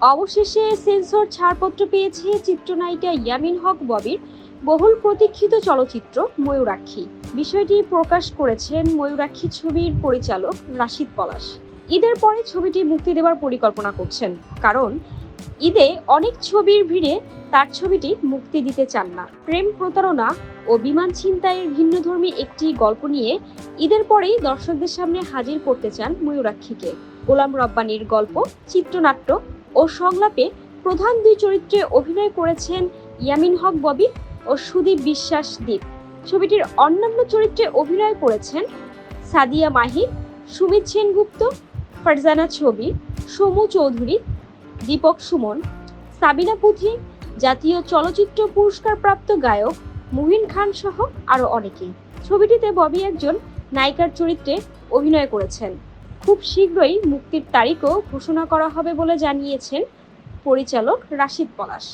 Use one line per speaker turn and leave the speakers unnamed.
অবশেষে সেন্সর ছাড়পত্র পেয়েছে চিত্রনায়িকা ইয়ামিন হক ববির বহুল প্রতীক্ষিত চলচ্চিত্র ময়ূরাক্ষী। বিষয়টি প্রকাশ করেছেন ময়ূরাক্ষী ছবির পরিচালক রাশিদ পলাশ। ঈদের পরে ছবিটি মুক্তি দেওয়ার পরিকল্পনা করছেন, কারণ ঈদে অনেক ছবির ভিড়ে তার ছবিটি মুক্তি দিতে চান না। প্রেম প্রতারণা ও বিমান ছিনতাইয়ের ভিন্নধর্মী একটি গল্প নিয়ে ঈদের পরেই দর্শকদের সামনে হাজির করতে চান ময়ূরাক্ষীকে। গোলাম রব্বানির গল্প, চিত্রনাট্য ও সংলাপে প্রধান দুই চরিত্রে অভিনয় করেছেন ইয়ামিন হক ববি ও সুদীপ বিশ্বাস দীপ। ছবিটির অন্যান্য চরিত্রে অভিনয় করেছেন সাদিয়া মাহির সুমিত সেনগুপ্ত, ফারজানা ছবি সমু চৌধুরী, দীপক সুমন, সাবিনা পুথি, জাতীয় চলচ্চিত্র পুরস্কারপ্রাপ্ত গায়ক মুহিন খান সহ আরও অনেকেই। ছবিটিতে ববি একজন নায়িকার চরিত্রে অভিনয় করেছেন। খুব শীঘ্রই মুক্তির তারিখও ঘোষণা করা হবে বলে জানিয়েছেন পরিচালক রাশিদ পলাশ।